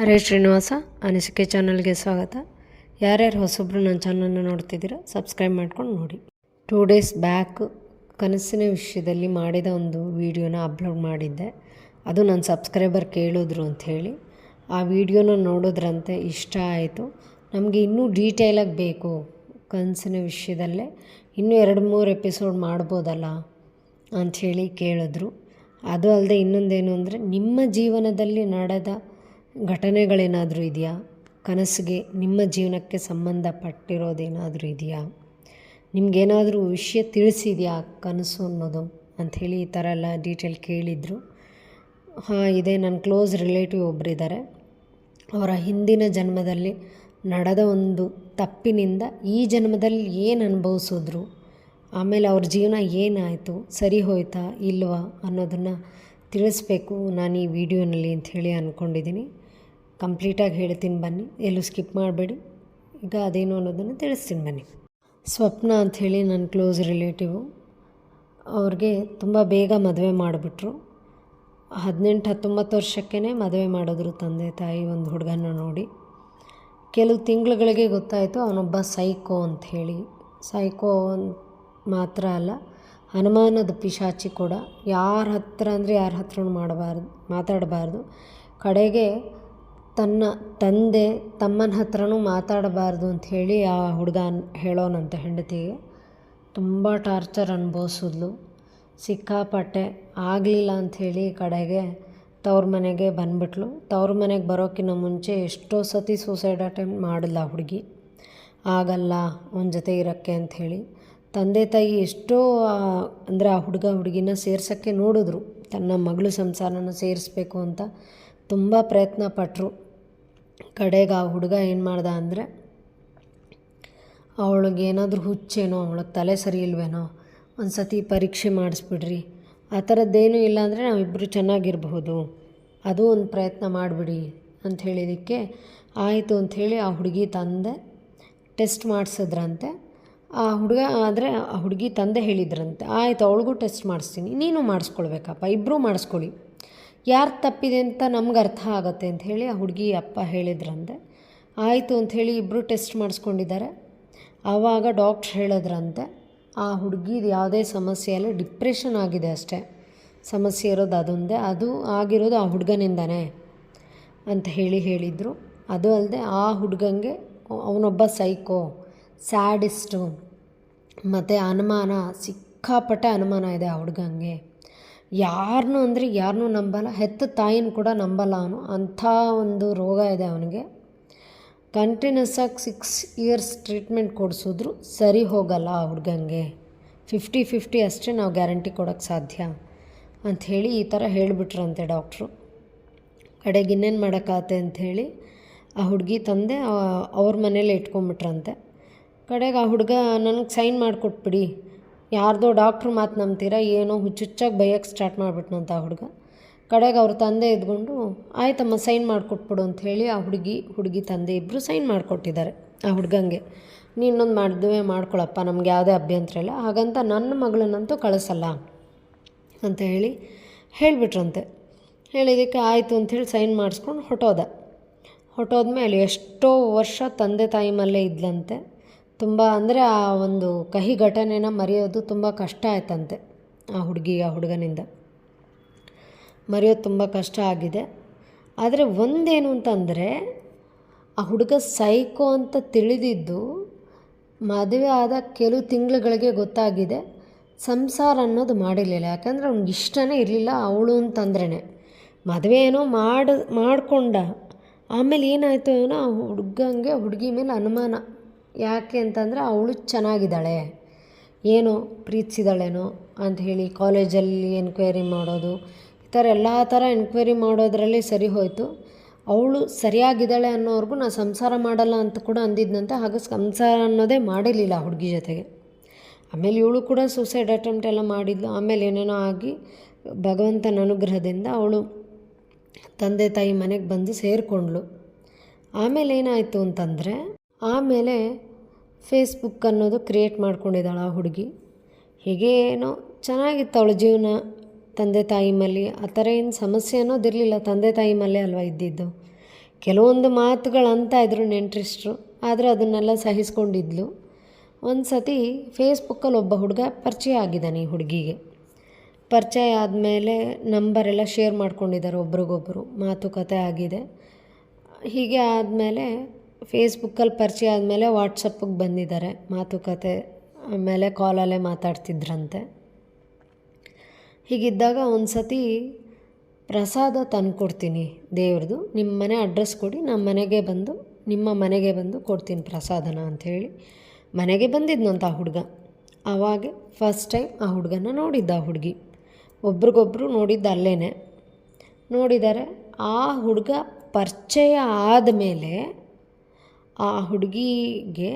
ಹರೇ ಶ್ರೀನಿವಾಸ, ಅನಿಸಿಕೆ ಚಾನಲ್ಗೆ ಸ್ವಾಗತ. ಯಾರ್ಯಾರು ಹೊಸೊಬ್ಬರು ನನ್ನ ಚಾನಲ್ನ ನೋಡ್ತಿದ್ದೀರಾ, ಸಬ್ಸ್ಕ್ರೈಬ್ ಮಾಡ್ಕೊಂಡು ನೋಡಿ. ಟೂ ಡೇಸ್ ಬ್ಯಾಕ್ ಕನಸಿನ ವಿಷಯದಲ್ಲಿ ಮಾಡಿದ ಒಂದು ವಿಡಿಯೋನ ಅಪ್ಲೋಡ್ ಮಾಡಿದ್ದೆ. ಅದು ನನ್ನ ಸಬ್ಸ್ಕ್ರೈಬರ್ ಕೇಳಿದ್ರು ಅಂಥೇಳಿ ಆ ವಿಡಿಯೋನ ನೋಡೋದ್ರಂತೆ ಇಷ್ಟ ಆಯಿತು. ನಮಗೆ ಇನ್ನೂ ಡೀಟೇಲಾಗಿ ಬೇಕು ಕನಸಿನ ವಿಷಯದಲ್ಲೇ. ಇನ್ನೂ ಎರಡು ಮೂರು ಎಪಿಸೋಡ್ ಮಾಡ್ಬೋದಲ್ಲ ಅಂಥೇಳಿ ಕೇಳಿದ್ರು. ಅದು ಅಲ್ಲದೆ ಇನ್ನೊಂದೇನು ಅಂದರೆ, ನಿಮ್ಮ ಜೀವನದಲ್ಲಿ ನಡೆದ ಘಟನೆಗಳೇನಾದರೂ ಇದೆಯಾ? ಕನಸಿಗೆ ನಿಮ್ಮ ಜೀವನಕ್ಕೆ ಸಂಬಂಧಪಟ್ಟಿರೋದೇನಾದರೂ ಇದೆಯಾ? ನಿಮಗೇನಾದರೂ ವಿಷಯ ತಿಳಿಸಿದೆಯಾ ಕನಸು ಅನ್ನೋದು? ಅಂಥೇಳಿ ಈ ಥರ ಎಲ್ಲ ಡೀಟೇಲ್ ಕೇಳಿದರು. ಹಾಂ, ಇದೆ. ನನ್ನ ಕ್ಲೋಸ್ ರಿಲೇಟಿವ್ ಒಬ್ಬರಿದ್ದಾರೆ ಅವರ ಹಿಂದಿನ ಜನ್ಮದಲ್ಲಿ ನಡೆದ ಒಂದು ತಪ್ಪಿನಿಂದ ಈ ಜನ್ಮದಲ್ಲಿ ಏನು ಅನುಭವಿಸಿದ್ರು? ಆಮೇಲೆ ಅವ್ರ ಜೀವನ ಏನಾಯಿತು? ಸರಿ ಹೋಯ್ತಾ, ಇಲ್ವಾ ಅನ್ನೋದನ್ನು ತಿಳಿಸ್ಬೇಕು. ನಾನು ಈ ವಿಡಿಯೋನಲ್ಲಿ ಅಂಥೇಳಿ ಅಂದ್ಕೊಂಡಿದ್ದೀನಿ ಕಂಪ್ಲೀಟಾಗಿ ಹೇಳ್ತೀನಿ ಬನ್ನಿ. ಎಲ್ಲೂ ಸ್ಕಿಪ್ ಮಾಡಬೇಡಿ. ಈಗ ಅದೇನು ಅನ್ನೋದನ್ನು ತಿಳಿಸ್ತೀನಿ ಬನ್ನಿ. ಸ್ವಪ್ನ ಅಂಥೇಳಿ ನನ್ನ ಕ್ಲೋಸ್ ರಿಲೇಟಿವು ಅವ್ರಿಗೆ ತುಂಬ ಬೇಗ ಮದುವೆ ಮಾಡಿಬಿಟ್ರು. ಹದಿನೆಂಟು, ಹತ್ತೊಂಬತ್ತು ವರ್ಷಕ್ಕೇ ಮದುವೆ ಮಾಡಿದ್ರು ತಂದೆ, ತಾಯಿ ಒಂದು ಹುಡುಗನ ನೋಡಿ. ಕೆಲವು ತಿಂಗಳುಗಳಿಗೆ ಗೊತ್ತಾಯಿತು ಅವನೊಬ್ಬ ಸೈಕೋ ಅಂಥೇಳಿ ಸೈಕೋ ಮಾತ್ರ ಅಲ್ಲ, ಹನುಮಾನದ ಪಿಶಾಚಿ ಕೂಡ. ಯಾರ ಹತ್ರ ಅಂದರೆ ಯಾರ ಹತ್ರನೂ ಮಾಡಬಾರ್ದು, ಮಾತಾಡಬಾರ್ದು. ಕಡೆಗೆ ತನ್ನ ತಂದೆ ತಮ್ಮನ ಹತ್ರನೂ ಮಾತಾಡಬಾರ್ದು ಹೇಳಿ ಆ ಹುಡುಗ ಹೇಳೋನಂತೆ ಹೆಂಡತಿಗೆ. ತುಂಬ ಟಾರ್ಚರ್ ಅನುಭವಿಸಿದ್ಲು. ಸಿಕ್ಕಾಪಟ್ಟೆ ಆಗಲಿಲ್ಲ ಅಂಥೇಳಿ ಕಡೆಗೆ ತವ್ರ ಮನೆಗೆ ಬಂದ್ಬಿಟ್ಲು. ತವ್ರ ಮನೆಗೆ ಬರೋಕ್ಕಿಂತ ಮುಂಚೆ ಎಷ್ಟೋ ಸತಿ ಸೂಸೈಡ್ ಅಟೆಂಪ್ಟ್ ಮಾಡಲ್ಲ ಹುಡುಗಿ. ಆಗಲ್ಲ ಅವನ ಜೊತೆ ಇರೋಕ್ಕೆ ಅಂಥೇಳಿ ತಂದೆ ತಾಯಿ ಎಷ್ಟೋ ಅಂದರೆ ಆ ಹುಡುಗ ಹುಡುಗಿನ ಸೇರ್ಸೋಕ್ಕೆ ನೋಡಿದ್ರು. ತನ್ನ ಮಗಳು ಸಂಸಾರನ ಸೇರಿಸ್ಬೇಕು ಅಂತ. ತುಂಬ ಪ್ರಯತ್ನ ಪಟ್ಟರು ಕಡೆಗೆ ಆ ಹುಡುಗ ಏನು ಮಾಡ್ದ ಅಂದರೆ, ಅವಳಿಗೆ ಏನಾದರೂ ಹುಚ್ಚೇನೋ ಅವಳಿಗೆ ತಲೆ ಸರಿ ಇಲ್ವೇನೋ ಒಂದು ಸತಿ ಪರೀಕ್ಷೆ ಮಾಡಿಸ್ಬಿಡ್ರಿ. ಆ ಥರದ್ದೇನೂ ಇಲ್ಲ ಅಂದರೆ ನಾವಿಬ್ಬರು ಚೆನ್ನಾಗಿರಬಹುದು. ಅದು ಒಂದು ಪ್ರಯತ್ನ ಮಾಡಿಬಿಡಿ ಅಂತ ಹೇಳಿದ್ದಕ್ಕೆ ಆಯಿತು ಅಂಥೇಳಿ ಆ ಹುಡುಗಿ ತಂದೆ ಟೆಸ್ಟ್ ಮಾಡಿಸಿದ್ರಂತೆ. ಆ ಹುಡುಗ ಆದರೆ ಆ ಹುಡುಗಿ ತಂದೆ ಹೇಳಿದ್ರಂತೆ, ಆಯಿತು, ಅವಳಿಗೂ ಟೆಸ್ಟ್ ಮಾಡಿಸ್ತೀನಿ. ನೀನು ಮಾಡಿಸ್ಕೊಳ್ಬೇಕಪ್ಪ ಇಬ್ಬರೂ ಮಾಡಿಸ್ಕೊಳ್ಳಿ ಯಾರು ತಪ್ಪಿದೆ ಅಂತ ನಮ್ಗೆ ಅರ್ಥ ಆಗುತ್ತೆ ಅಂತ ಹೇಳಿ ಆ ಹುಡುಗಿ ಅಪ್ಪ ಹೇಳಿದ್ರಂತೆ. ಆಯಿತು ಅಂಥೇಳಿ ಇಬ್ಬರು ಟೆಸ್ಟ್ ಮಾಡಿಸ್ಕೊಂಡಿದ್ದಾರೆ. ಆವಾಗ ಡಾಕ್ಟ್ರ್ ಹೇಳಿದ್ರಂತೆ, ಆ ಹುಡುಗಿದು ಯಾವುದೇ ಸಮಸ್ಯೆ ಅಲ್ಲ, ಡಿಪ್ರೆಷನ್ ಆಗಿದೆ ಅಷ್ಟೇ. ಸಮಸ್ಯೆ ಇರೋದು ಅದೊಂದೇ, ಅದು ಆಗಿರೋದು ಆ ಹುಡುಗನಿಂದನೇ ಅಂತ ಹೇಳಿ ಹೇಳಿದರು. ಅದು ಅಲ್ಲದೆ ಆ ಹುಡುಗಂಗೆ ಅವನೊಬ್ಬ ಸೈಕೋ, ಸ್ಯಾಡಿಸ್ಟು, ಮತ್ತು ಅನುಮಾನ, ಸಿಕ್ಕಾಪಟ್ಟೆ ಅನುಮಾನ ಇದೆ ಆ ಹುಡುಗಂಗೆ. ಯಾರನ್ನೂ ಅಂದರೆ ಯಾರನ್ನೂ ನಂಬಲ್ಲ, ಹೆತ್ತ ತಾಯಿನ ಕೂಡ ನಂಬಲ್ಲ ಅವನು. ಅಂಥ ಒಂದು ರೋಗ ಇದೆ ಅವನಿಗೆ. ಕಂಟಿನ್ಯೂಸ್ ಆಗಿ ಸಿಕ್ಸ್ ಇಯರ್ಸ್ ಟ್ರೀಟ್ಮೆಂಟ್ ಕೊಡಿಸಿದ್ರು ಸರಿ ಹೋಗಲ್ಲ ಆ ಹುಡುಗಂಗೆ. ಫಿಫ್ಟಿ ಫಿಫ್ಟಿ ಅಷ್ಟೇ ನಾವು ಗ್ಯಾರಂಟಿ ಕೊಡೋಕ್ಕೆ ಸಾಧ್ಯ ಅಂಥೇಳಿ ಈ ಥರ ಹೇಳಿಬಿಟ್ರಂತೆ ಡಾಕ್ಟ್ರು ಕಡೆಗೆ ಇನ್ನೇನು ಮಾಡೋಕ್ಕಾಗತ್ತೆ ಅಂಥೇಳಿ ಆ ಹುಡುಗಿ ತಂದೆ ಅವ್ರ ಮನೇಲಿ ಇಟ್ಕೊಂಬಿಟ್ರಂತೆ. ಕಡೆಗೆ ಆ ಹುಡುಗ, ನನಗೆ ಸೈನ್ ಮಾಡಿಕೊಟ್ಬಿಡಿ. ಯಾರ್ದೋ ಡಾಕ್ಟ್ರ್ ಮಾತು ನಂಬ್ತೀರಾ, ಏನೋ ಹುಚ್ಚುಚ್ಚಾಗಿ ಬೈಯಕ್ಕೆ ಸ್ಟಾರ್ಟ್ ಮಾಡಿಬಿಟ್ನಂತ ಆ ಹುಡುಗ. ಕಡೆಗೆ ಅವ್ರ ತಂದೆ ಇದ್ಕೊಂಡು, ಆಯ್ತಮ್ಮ, ಸೈನ್ ಮಾಡಿಕೊಟ್ಬಿಡು ಹೇಳಿ ಆ ಹುಡುಗಿ ಹುಡುಗಿ ತಂದೆ ಇಬ್ಬರು ಸೈನ್ ಮಾಡಿಕೊಟ್ಟಿದ್ದಾರೆ ಆ ಹುಡುಗಂಗೆ. ನೀನೊಂದು ಮದುವೆ ಮಾಡ್ಕೊಳಪ್ಪ, ನಮ್ಗೆ ಯಾವುದೇ ಅಭ್ಯಂತರ ಇಲ್ಲ. ಹಾಗಂತ ನನ್ನ ಮಗಳನ್ನಂತೂ ಕಳಿಸಲ್ಲ ಅಂತ ಹೇಳಿ ಹೇಳಿಬಿಟ್ರಂತೆ. ಹೇಳಿದ್ದಕ್ಕೆ ಆಯಿತು ಅಂಥೇಳಿ ಸೈನ್ ಮಾಡಿಸ್ಕೊಂಡು ಹೊಟ್ಟೋದ ಹೊಟ್ಟೋದ್ಮೇಲೆ ಎಷ್ಟೋ ವರ್ಷ ತಂದೆ ತಾಯಿ ಮಲ್ಲೇ ಇದ್ಲಂತೆ. ತುಂಬ ಅಂದರೆ ಆ ಒಂದು ಕಹಿ ಘಟನೆನ ಮರೆಯೋದು ತುಂಬ ಕಷ್ಟ ಆಯ್ತಂತೆ, ಆ ಹುಡುಗಿ, ಆ ಹುಡುಗನಿಂದ. ಮರೆಯೋದು ತುಂಬ ಕಷ್ಟ ಆಗಿದೆ. ಆದರೆ ಒಂದೇನು ಅಂತಂದರೆ, ಆ ಹುಡುಗ ಸೈಕೋ ಅಂತ ತಿಳಿದಿದ್ದು ಮದುವೆ ಆದ ಕೆಲವು ತಿಂಗಳುಗಳಿಗೆ ಗೊತ್ತಾಗಿದೆ. ಸಂಸಾರ ಅನ್ನೋದು ಮಾಡಿರಲಿಲ್ಲ. ಯಾಕಂದರೆ ಅವ್ನಿಗೆ ಇಷ್ಟನೇ ಇರಲಿಲ್ಲ ಅವಳು ಅಂತಂದ್ರೇ ಮದುವೆ ಏನೋ ಮಾಡಿ, ಮಾಡಿಕೊಂಡ. ಆಮೇಲೆ ಏನಾಯಿತು ಏನೋ ಆ ಹುಡುಗಂಗೆ ಹುಡುಗಿ ಮೇಲೆ ಅನುಮಾನ. ಯಾಕೆ ಅಂತಂದರೆ ಅವಳು ಚೆನ್ನಾಗಿದ್ದಾಳೆ. ಏನೋ ಪ್ರೀತಿಸಿದಾಳೇನೋ ಅಂತ ಹೇಳಿ ಕಾಲೇಜಲ್ಲಿ ಎನ್ಕ್ವೈರಿ ಮಾಡೋದು, ಈ ಥರ ಎಲ್ಲ ಥರ ಎನ್ಕ್ವೈರಿ ಮಾಡೋದರಲ್ಲಿ ಸರಿ ಹೋಯಿತು. ಅವಳು ಸರಿಯಾಗಿದ್ದಾಳೆ ಅನ್ನೋವರೆಗೂ ನಾನು ಸಂಸಾರ ಮಾಡಲ್ಲ ಅಂತ ಕೂಡ ಅಂದಿದ್ದಂತೆ ಹಾಗೆ ಸಂಸಾರ ಅನ್ನೋದೇ ಮಾಡಿರಲಿಲ್ಲ ಹುಡುಗಿ ಜೊತೆಗೆ. ಆಮೇಲೆ ಇವಳು ಕೂಡ ಸೂಸೈಡ್ ಅಟೆಂಪ್ಟ್ ಎಲ್ಲ ಮಾಡಿದ್ಲು. ಆಮೇಲೆ ಏನೇನೋ ಆಗಿ ಭಗವಂತನ ಅನುಗ್ರಹದಿಂದ ಅವಳು ತಂದೆ ತಾಯಿ ಮನೆಗೆ ಬಂದು ಸೇರಿಕೊಂಡ್ಳು. ಆಮೇಲೆ ಏನಾಯಿತು ಅಂತಂದರೆ ಆಮೇಲೆ ಫೇಸ್ಬುಕ್ ಅನ್ನೋದು ಕ್ರಿಯೇಟ್ ಮಾಡ್ಕೊಂಡಿದ್ದಾಳೆ ಆ ಹುಡುಗಿ. ಹೇಗೇನೋ ಚೆನ್ನಾಗಿತ್ತು ಅವಳ ಜೀವನ ತಂದೆ ತಾಯಿ ಮಲ್ಲಿ. ಆ ಥರ ಏನು ಸಮಸ್ಯೆ ಅನ್ನೋದಿರಲಿಲ್ಲ ತಂದೆ ತಾಯಿ ಮಲ್ಲೇ ಅಲ್ವಾ ಇದ್ದಿದ್ದು. ಕೆಲವೊಂದು ಮಾತುಗಳು ಅಂತ ಇದ್ರು ನೆಂಟ್ರಿಸ್ಟ್ರು ಆದರೆ ಅದನ್ನೆಲ್ಲ ಸಹಿಸ್ಕೊಂಡಿದ್ಲು. ಒಂದು ಸತಿ ಫೇಸ್ಬುಕ್ಕಲ್ಲಿ ಒಬ್ಬ ಹುಡುಗ ಪರಿಚಯ ಆಗಿದ್ದಾನೆ ಈ ಹುಡುಗಿಗೆ. ಪರಿಚಯ ಆದಮೇಲೆ ನಂಬರೆಲ್ಲ ಶೇರ್ ಮಾಡ್ಕೊಂಡಿದ್ದಾರೆ ಒಬ್ರಿಗೊಬ್ಬರು ಮಾತುಕತೆ ಆಗಿದೆ. ಹೀಗೆ ಆದಮೇಲೆ ಫೇಸ್ಬುಕ್ಕಲ್ಲಿ ಪರಿಚಯ ಆದಮೇಲೆ ವಾಟ್ಸಪ್ಪಿಗೆ ಬಂದಿದ್ದಾರೆ. ಮಾತುಕತೆ ಆಮೇಲೆ ಕಾಲಲ್ಲೇ ಮಾತಾಡ್ತಿದ್ರಂತೆ. ಹೀಗಿದ್ದಾಗ ಒಂದು ಸತಿ ಪ್ರಸಾದ ತಂದುಕೊಡ್ತೀನಿ ದೇವ್ರದ್ದು ನಿಮ್ಮ ಮನೆ ಅಡ್ರೆಸ್ ಕೊಡಿ ನಮ್ಮ ಮನೆಗೆ ಬಂದು, ನಿಮ್ಮ ಮನೆಗೆ ಬಂದು ಕೊಡ್ತೀನಿ ಪ್ರಸಾದನ ಅಂಥೇಳಿ ಮನೆಗೆ ಬಂದಿದ್ನಂತ ಆ ಹುಡುಗ. ಆವಾಗ ಫಸ್ಟ್ ಟೈಮ್ ಆ ಹುಡುಗನ ನೋಡಿದ್ದ ಆ ಹುಡುಗಿ. ಒಬ್ರಿಗೊಬ್ರು ನೋಡಿದ್ದ ಅಲ್ಲೇ ನೋಡಿದ್ದಾರೆ ಆ ಹುಡುಗ ಪರಿಚಯ ಆದಮೇಲೆ ಆ ಹುಡುಗಿಗೆ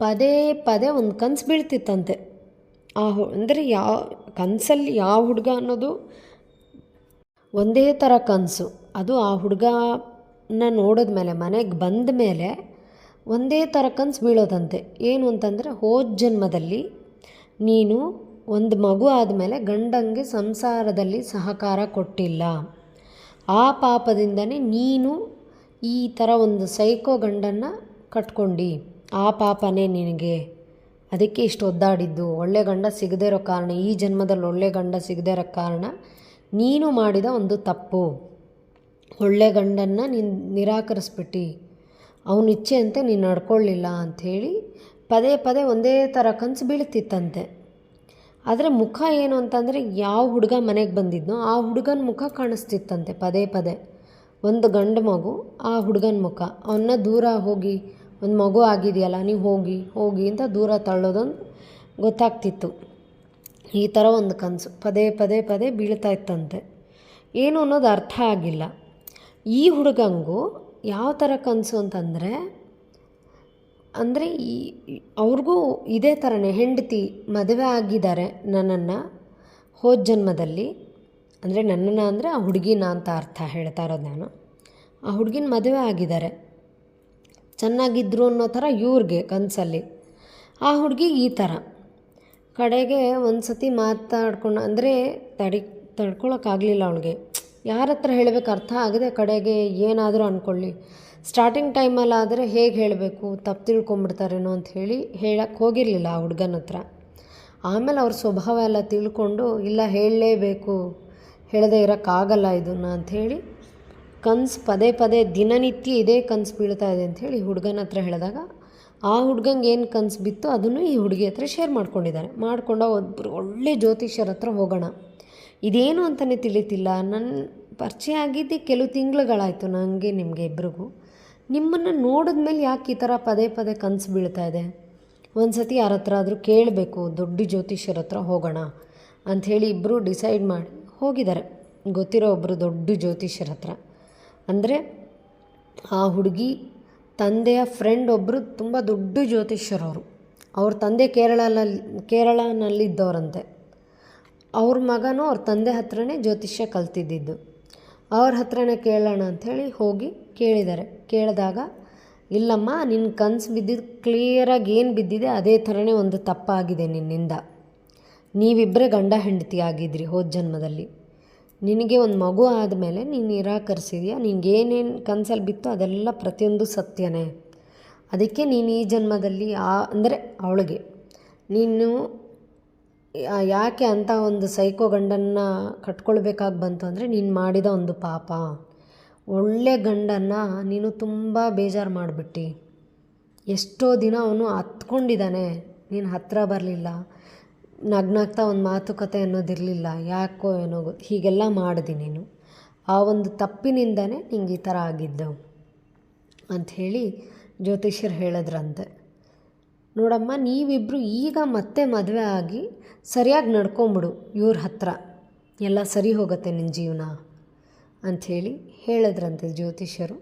ಪದೇ ಪದೇ ಒಂದು ಕನಸು ಬೀಳ್ತಿತ್ತಂತೆ. ಆ ಹು, ಅಂದರೆ ಯಾವ, ಕನಸಲ್ಲಿ ಯಾವ ಹುಡುಗ ಅನ್ನೋದು ಒಂದೇ ಥರ ಕನಸು. ಅದು ಆ ಹುಡುಗನ ನೋಡಿದ ಮೇಲೆ, ಮನೆಗೆ ಬಂದ ಮೇಲೆ ಒಂದೇ ಥರ ಕನಸು ಬೀಳೋದಂತೆ. ಏನು ಅಂತಂದರೆ, ಹೋದ ಜನ್ಮದಲ್ಲಿ ನೀನು ಒಂದು ಮಗು ಆದಮೇಲೆ ಗಂಡಂಗೆ ಸಂಸಾರದಲ್ಲಿ ಸಹಕಾರ ಕೊಟ್ಟಿಲ್ಲ. ಆ ಪಾಪದಿಂದನೇ ನೀನು ಈ ಥರ ಒಂದು ಸೈಕೋ ಗಂಡನ್ನು ಕಟ್ಕೊಂಡು, ಆ ಪಾಪನೇ ನಿನಗೆ. ಅದಕ್ಕೆ ಇಷ್ಟು ಒದ್ದಾಡಿದ್ದು. ಒಳ್ಳೆ ಗಂಡ ಸಿಗದೇ ಇರೋ ಕಾರಣ, ಈ ಜನ್ಮದಲ್ಲಿ ಒಳ್ಳೆ ಗಂಡ ಸಿಗದೇ ಇರೋ ಕಾರಣ ನೀನು ಮಾಡಿದ ಒಂದು ತಪ್ಪು. ಒಳ್ಳೆ ಗಂಡನ್ನು ನೀನು ನಿರಾಕರಿಸ್ಬಿಟ್ಟು. ಅವನ ಇಚ್ಛೆಯಂತೆ ನೀನು ನಡ್ಕೊಳ್ಳಿಲ್ಲ ಅಂಥೇಳಿ ಪದೇ ಪದೇ ಒಂದೇ ಥರ ಕನಸು ಬೀಳ್ತಿತ್ತಂತೆ. ಆದರೆ ಮುಖ ಏನು ಅಂತಂದರೆ, ಯಾವ ಹುಡುಗ ಮನೆಗೆ ಬಂದಿದ್ನೋ ಆ ಹುಡುಗನ ಮುಖ ಕಾಣಿಸ್ತಿತ್ತಂತೆ ಪದೇ ಪದೇ. ಒಂದು ಗಂಡು ಮಗು, ಆ ಹುಡುಗನ ಮುಖ. ಅವನ್ನ ದೂರ ಹೋಗಿ, ಒಂದು ಮಗು ಆಗಿದೆಯಲ್ಲ, ನೀವು ಹೋಗಿ ಹೋಗಿ ಅಂತ ದೂರ ತಳ್ಳೋದೊಂದು ಗೊತ್ತಾಗ್ತಿತ್ತು. ಈ ಥರ ಒಂದು ಕನಸು. ಪದೇ ಪದೇ ಪದೇ ಬೀಳ್ತಾ ಇತ್ತಂತೆ. ಏನು ಅನ್ನೋದು ಅರ್ಥ ಆಗಿಲ್ಲ. ಈ ಹುಡುಗಂಗೂ ಯಾವ ಥರ ಕನಸು ಅಂತಂದರೆ, ಅಂದರೆ ಈ, ಅವ್ರಿಗೂ ಇದೇ ಥರನೇ ಹೆಂಡತಿ ಮದುವೆ ಆಗಿದ್ದಾರೆ ನನ್ನನ್ನು ಹೋದ ಜನ್ಮದಲ್ಲಿ. ಅಂದರೆ ನನ್ನನ್ನು ಅಂದರೆ ಆ ಹುಡುಗಿನ ಅಂತ ಅರ್ಥ ಹೇಳ್ತಾ ಇರೋದು ನಾನು. ಆ ಹುಡುಗಿನ ಮದುವೆ ಆಗಿದ್ದಾರೆ. ಚೆನ್ನಾಗಿದ್ರು ಅನ್ನೋ ಥರ ಇವ್ರಿಗೆ ಕನಸಲ್ಲಿ. ಆ ಹುಡುಗಿ ಈ ಥರ. ಕಡೆಗೆ ಒಂದು ಸತಿ ಮಾತಾಡ್ಕೊಂಡು ಅಂದರೆ ತಡಿ, ತಡ್ಕೊಳಕ್ಕಾಗಲಿಲ್ಲ ಅವಳಿಗೆ. ಯಾರ ಹತ್ರ ಹೇಳಬೇಕು ಅರ್ಥ ಆಗದೆ ಕಡೆಗೆ ಏನಾದರೂ ಅಂದ್ಕೊಳ್ಳಿ ಸ್ಟಾರ್ಟಿಂಗ್ ಟೈಮಲ್ಲಾದರೆ ಹೇಗೆ ಹೇಳಬೇಕು, ತಪ್ಪು ತಿಳ್ಕೊಂಬಿಡ್ತಾರೇನೋ ಅಂತ ಹೇಳಿ ಹೇಳಕ್ಕೆ ಹೋಗಿರಲಿಲ್ಲ ಆ ಹುಡುಗನ ಹತ್ರ. ಆಮೇಲೆ ಅವ್ರ ಸ್ವಭಾವ ಎಲ್ಲ ತಿಳ್ಕೊಂಡು, ಇಲ್ಲ ಹೇಳಲೇಬೇಕು. ಹೇಳದೇ ಇರೋಕ್ಕಾಗಲ್ಲ ಇದನ್ನು ಅಂಥೇಳಿ ಕನ್ಸು ಪದೇ ಪದೇ ದಿನನಿತ್ಯ ಇದೇ ಕನ್ಸು ಬೀಳ್ತಾ ಇದೆ ಅಂಥೇಳಿ ಹುಡುಗನ ಹತ್ರ ಹೇಳಿದಾಗ ಆ ಹುಡ್ಗಂಗೆ ಏನು ಕನ್ಸು ಬಿತ್ತು ಅದನ್ನು ಈ ಹುಡುಗಿ ಹತ್ರ ಶೇರ್ ಮಾಡ್ಕೊಂಡಿದ್ದಾರೆ. ಮಾಡ್ಕೊಂಡು ಒಬ್ಬರು ಒಳ್ಳೆ ಜ್ಯೋತಿಷ್ಯರ ಹತ್ರ ಹೋಗೋಣ. ಇದೇನು ಅಂತಲೇ ತಿಳಿತಿಲ್ಲ. ನನ್ನ ಪರಿಚಯ ಆಗಿದ್ದೆ ಕೆಲವು ತಿಂಗಳುಗಳಾಯಿತು ನನಗೆ ನಿಮಗೆ ಇಬ್ರಿಗೂ. ನಿಮ್ಮನ್ನು ನೋಡಿದ್ಮೇಲೆ ಯಾಕೆ ಈ ಥರ ಪದೇ ಪದೇ ಕನಸು ಬೀಳ್ತಾ ಇದೆ? ಒಂದು ಸತಿ ಯಾರ ಹತ್ರ ಆದರೂ ಕೇಳಬೇಕು, ದೊಡ್ಡ ಜ್ಯೋತಿಷ್ಯರ ಹತ್ರ ಹೋಗೋಣ ಅಂಥೇಳಿ ಇಬ್ಬರು ಡಿಸೈಡ್ ಮಾಡಿ ಹೋಗಿದ್ದಾರೆ. ಗೊತ್ತಿರೋ ಒಬ್ಬರು ದೊಡ್ಡ ಜ್ಯೋತಿಷ್ಯರ ಹತ್ರ. ಅಂದರೆ ಆ ಹುಡುಗಿ ತಂದೆಯ ಫ್ರೆಂಡ್ ಒಬ್ಬರು ತುಂಬ ದೊಡ್ಡ ಜ್ಯೋತಿಷ್ಯರವರು. ಅವ್ರ ತಂದೆ ಕೇರಳನಲ್ಲಿ, ಕೇರಳನಲ್ಲಿದ್ದವರಂತೆ. ಅವ್ರ ಮಗನೂ ಅವ್ರ ತಂದೆ ಹತ್ರನೇ ಜ್ಯೋತಿಷ್ಯ ಕಲ್ತಿದ್ದಿದ್ದು. ಅವ್ರ ಹತ್ರನೇ ಕೇಳೋಣ ಅಂಥೇಳಿ ಹೋಗಿ ಕೇಳಿದ್ದಾರೆ. ಕೇಳಿದಾಗ, ಇಲ್ಲಮ್ಮ ನಿನ್ನ ಕನಸು ಬಿದ್ದಿದ್ದು ಕ್ಲಿಯರಾಗಿ ಏನು ಬಿದ್ದಿದೆ, ಅದೇ ಥರನೇ ಒಂದು ತಪ್ಪಾಗಿದೆ ನಿನ್ನಿಂದ. ನೀವಿಬ್ಬರೇ ಗಂಡ ಹೆಂಡತಿ ಆಗಿದ್ರಿ ಹೋದ ಜನ್ಮದಲ್ಲಿ. ನಿನಗೆ ಒಂದು ಮಗು ಆದಮೇಲೆ ನೀನು ನಿರಾಕರಿಸಿದ್ಯಾ? ನಿಂಗೆ ಏನೇನು ಕನಸಲ್ಲಿ ಬಿತ್ತು ಅದೆಲ್ಲ ಪ್ರತಿಯೊಂದು ಸತ್ಯನೇ. ಅದಕ್ಕೆ ನೀನು ಈ ಜನ್ಮದಲ್ಲಿ ಆ, ಅಂದರೆ ಅವಳಿಗೆ. ನೀನು ಯಾಕೆ ಅಂತ ಒಂದು ಸೈಕೋ ಗಂಡನ್ನು ಕಟ್ಕೊಳ್ಬೇಕಾಗಿ ಬಂತು ಅಂದರೆ ನೀನು ಮಾಡಿದ ಒಂದು ಪಾಪ. ಒಳ್ಳೆ ಗಂಡನ್ನು ನೀನು ತುಂಬ ಬೇಜಾರು ಮಾಡಿಬಿಟ್ಟು. ಎಷ್ಟೋ ದಿನ ಅವನು ಹತ್ಕೊಂಡಿದ್ದಾನೆ. ನೀನು ಹತ್ತಿರ ಬರಲಿಲ್ಲ. ನಗ್ನಾಗ್ತಾ ಒಂದು ಮಾತುಕತೆ ಅನ್ನೋದಿರಲಿಲ್ಲ. ಯಾಕೋ ಏನೋ ಹೀಗೆಲ್ಲ ಮಾಡಿದೆ ನೀನು. ಆ ಒಂದು ತಪ್ಪಿನಿಂದನೇ ನಿಂಗೆ ಈ ಥರ ಆಗಿದ್ದು ಅಂಥೇಳಿ ಜ್ಯೋತಿಷ್ಯರು ಹೇಳಿದ್ರಂತೆ. ನೋಡಮ್ಮ ನೀವಿಬ್ಬರು ಈಗ ಮತ್ತೆ ಮದುವೆ ಆಗಿ ಸರಿಯಾಗಿ ನಡ್ಕೊಂಬಿಡು ಇವ್ರ ಹತ್ರ. ಎಲ್ಲ ಸರಿ ಹೋಗುತ್ತೆ ನಿನ್ನ ಜೀವನ ಅಂಥೇಳಿ ಹೇಳಿದ್ರಂತೆ ಜ್ಯೋತಿಷ್ಯರು.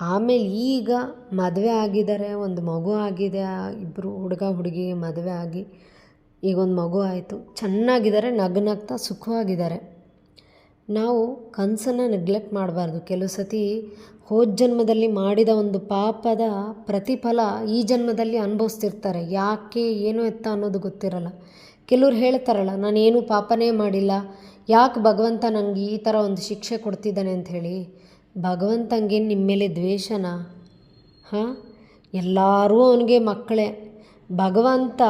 ಆಮೇಲೆ ಈಗ ಮದುವೆ ಆಗಿದ್ದಾರೆ, ಒಂದು ಮಗು ಆಗಿದೆ ಇಬ್ಬರು ಹುಡುಗ ಹುಡುಗಿ ಮದುವೆ ಆಗಿ ಈಗ ಒಂದು ಮಗು ಆಯಿತು. ಚೆನ್ನಾಗಿದ್ದಾರೆ ನಗ್ನಗ್ತಾ ಸುಖವಾಗಿದ್ದಾರೆ ನಾವು ಕನಸನ್ನು ನೆಗ್ಲೆಕ್ಟ್ ಮಾಡಬಾರ್ದು. ಕೆಲವು ಸತಿ ಹೋದ ಜನ್ಮದಲ್ಲಿ ಮಾಡಿದ ಒಂದು ಪಾಪದ ಪ್ರತಿಫಲ ಈ ಜನ್ಮದಲ್ಲಿ ಅನುಭವಿಸ್ತಿರ್ತಾರೆ. ಯಾಕೆ, ಏನು ಎತ್ತ ಅನ್ನೋದು ಗೊತ್ತಿರಲ್ಲ. ಕೆಲವ್ರು ಹೇಳ್ತಾರಲ್ಲ, ನಾನೇನು ಪಾಪನೇ ಮಾಡಿಲ್ಲ. ಯಾಕೆ ಭಗವಂತ ನನಗೆ ಈ ಥರ ಒಂದು ಶಿಕ್ಷೆ ಕೊಡ್ತಿದ್ದಾನೆ ಅಂಥೇಳಿ ಭಗವಂತಂಗೆ ನಿಮ್ಮ ಮೇಲೆ ದ್ವೇಷನ? ಹಾಂ? ಎಲ್ಲರೂ ಅವನಿಗೆ ಮಕ್ಕಳೇ. ಭಗವಂತ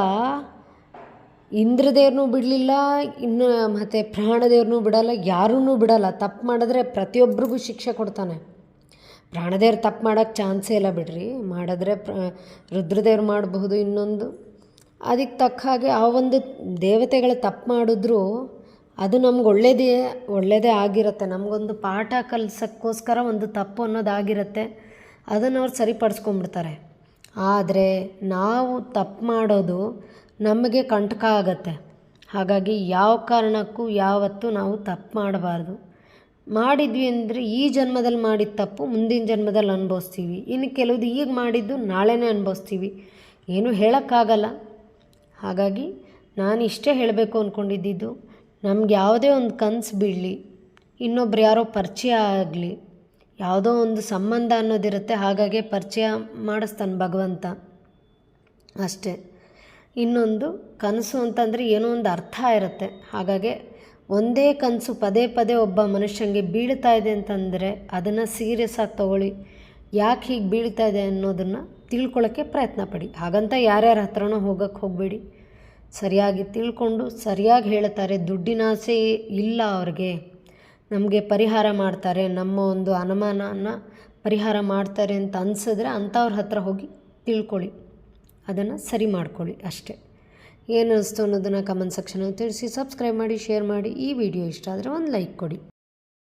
ಇಂದ್ರದೇವ್ರನ್ನೂ ಬಿಡಲಿಲ್ಲ, ಇನ್ನು ಮತ್ತು ಪ್ರಾಣದೇವ್ರನ್ನೂ ಬಿಡಲ್ಲ ಯಾರೂ ಬಿಡಲ್ಲ. ತಪ್ಪು ಮಾಡಿದ್ರೆ ಪ್ರತಿಯೊಬ್ಬರಿಗೂ ಶಿಕ್ಷೆ ಕೊಡ್ತಾನೆ. ಪ್ರಾಣದೇವ್ರು ತಪ್ಪು ಮಾಡೋಕ್ಕೆ ಚಾನ್ಸೇ ಇಲ್ಲ ಬಿಡ್ರಿ. ಮಾಡಿದ್ರೆ ಪ್ರ, ರುದ್ರದೇವ್ರು ಮಾಡಬಹುದು ಇನ್ನೊಂದು. ಅದಕ್ಕೆ ತಕ್ಕ ಹಾಗೆ ಆ ಒಂದು ದೇವತೆಗಳು ತಪ್ಪು ಮಾಡಿದ್ರು, ಅದು ನಮ್ಗೆ ಒಳ್ಳೇದೇ ಒಳ್ಳೆಯದೇ ಆಗಿರುತ್ತೆ. ನಮಗೊಂದು ಪಾಠ ಕಲಿಸೋಕ್ಕೋಸ್ಕರ ಒಂದು ತಪ್ಪು ಅನ್ನೋದಾಗಿರುತ್ತೆ ಅದನ್ನು ಅವ್ರು ಸರಿಪಡಿಸ್ಕೊಂಡ್ಬಿಡ್ತಾರೆ. ಆದರೆ ನಾವು ತಪ್ಪು ಮಾಡೋದು ನಮಗೆ ಕಂಟಕ ಆಗತ್ತೆ. ಹಾಗಾಗಿ ಯಾವ ಕಾರಣಕ್ಕೂ ಯಾವತ್ತೂ ನಾವು ತಪ್ಪು ಮಾಡಬಾರ್ದು. ಮಾಡಿದ್ವಿ ಅಂದರೆ ಈ ಜನ್ಮದಲ್ಲಿ ಮಾಡಿದ ತಪ್ಪು ಮುಂದಿನ ಜನ್ಮದಲ್ಲಿ ಅನುಭವಿಸ್ತೀವಿ. ಇನ್ನು ಕೆಲವ್ದು ಈಗ ಮಾಡಿದ್ದು ನಾಳೆನೇ ಅನುಭವಿಸ್ತೀವಿ. ಏನೂ ಹೇಳೋಕ್ಕಾಗಲ್ಲ. ಹಾಗಾಗಿ ನಾನು ಇಷ್ಟೇ ಹೇಳಬೇಕು ಅಂದ್ಕೊಂಡಿದ್ದು ನಮ್ಗೆ ಯಾವುದೇ ಒಂದು ಕನಸು ಬೀಳಲಿ, ಇನ್ನೊಬ್ರು ಯಾರೋ ಪರಿಚಯ ಆಗಲಿ, ಯಾವುದೋ ಒಂದು ಸಂಬಂಧ ಅನ್ನೋದಿರುತ್ತೆ. ಹಾಗಾಗಿ ಪರಿಚಯ ಮಾಡಿಸ್ತಾನೆ ಭಗವಂತ. ಅಷ್ಟೇ. ಇನ್ನೊಂದು ಕನಸು ಅಂತಂದರೆ ಏನೋ ಒಂದು ಅರ್ಥ ಇರುತ್ತೆ. ಹಾಗಾಗಿ ಒಂದೇ ಕನಸು ಪದೇ ಪದೇ ಒಬ್ಬ ಮನುಷ್ಯನಿಗೆ ಬೀಳ್ತಾ ಇದೆ ಅಂತಂದರೆ ಅದನ್ನು ಸೀರಿಯಸ್ ಆಗಿ ತಗೊಳ್ಳಿ. ಯಾಕೆ ಹೀಗೆ ಬೀಳ್ತಾ ಇದೆ ಅನ್ನೋದನ್ನು ತಿಳ್ಕೊಳ್ಳೋಕ್ಕೆ ಪ್ರಯತ್ನ ಪಡಿ. ಹಾಗಂತ ಯಾರ್ಯಾರ ಹತ್ರನೂ ಹೋಗೋಕ್ಕೆ ಹೋಗಬೇಡಿ. ಸರಿಯಾಗಿ ತಿಳ್ಕೊಂಡು ಸರಿಯಾಗಿ ಹೇಳ್ತಾರೆ, ದುಡ್ಡಿನ ಆಸೆ ಇಲ್ಲ ಅವ್ರಿಗೆ. ನಮಗೆ ಪರಿಹಾರ ಮಾಡ್ತಾರೆ, ನಮ್ಮ ಒಂದು ಅನುಮಾನನ ಪರಿಹಾರ ಮಾಡ್ತಾರೆ ಅಂತ ಅನಿಸಿದ್ರೆ ಅಂಥವ್ರ ಹತ್ರ ಹೋಗಿ ತಿಳ್ಕೊಳ್ಳಿ. ಅದನ್ನು ಸರಿ ಮಾಡ್ಕೊಳ್ಳಿ ಅಷ್ಟೇ. ಏನು ಅನಿಸ್ತು ಅನ್ನೋದನ್ನು ಕಮೆಂಟ್ ಸೆಕ್ಷನಲ್ಲಿ ತಿಳಿಸಿ ಸಬ್ಸ್ಕ್ರೈಬ್ ಮಾಡಿ ಶೇರ್ ಮಾಡಿ. ಈ ವಿಡಿಯೋ ಇಷ್ಟ ಆದರೆ ಒಂದು ಲೈಕ್ ಕೊಡಿ.